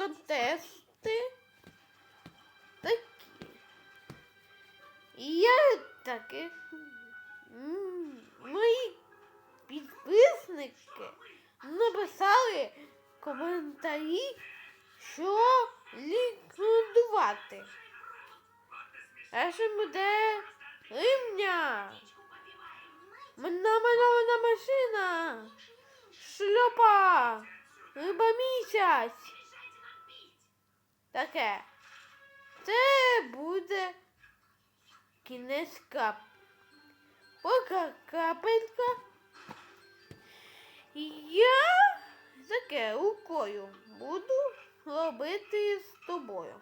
контести такі. І я таких мої підписники написали коментарі, що ліквідувати. Першим буде римня. Намальована машина. Шльопа. Риба місяць. Таке. Це буде кінець кап. Поки капелька. Я таке рукою буду робити з тобою.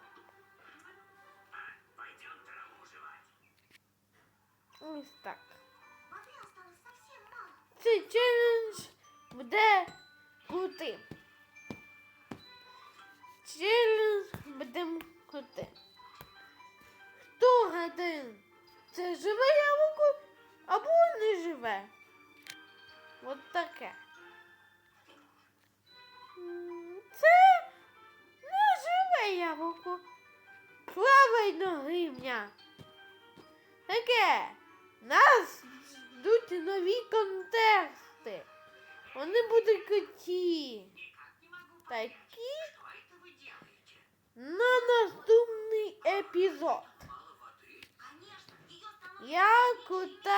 Ось так. Цей челендж буде крутим. Живе? От таке. Це не живе яблуко. Правильно гривня. Таке. Нас ждуть нові контексти. Вони будуть круті. Такі на наступний епізод. Я крута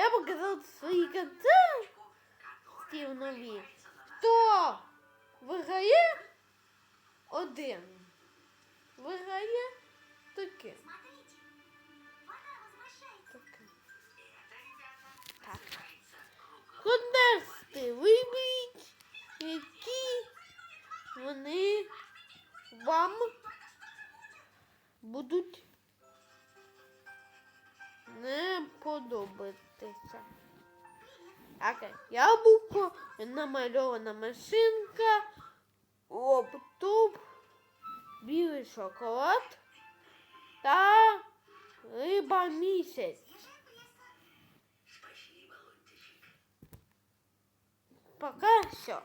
Я показав свої контакти которая в нові. выливается на нас. Хто виграє один. Виграє таким. Смотрите, вода возвращается. таким. Это, ребята, Так. называется круговорот. Контексти виберіть, які вони вам будуть Подобатися. Так, яблуко, намальована машинка, лоптоп, білий шоколад та риба місяць. Пока все.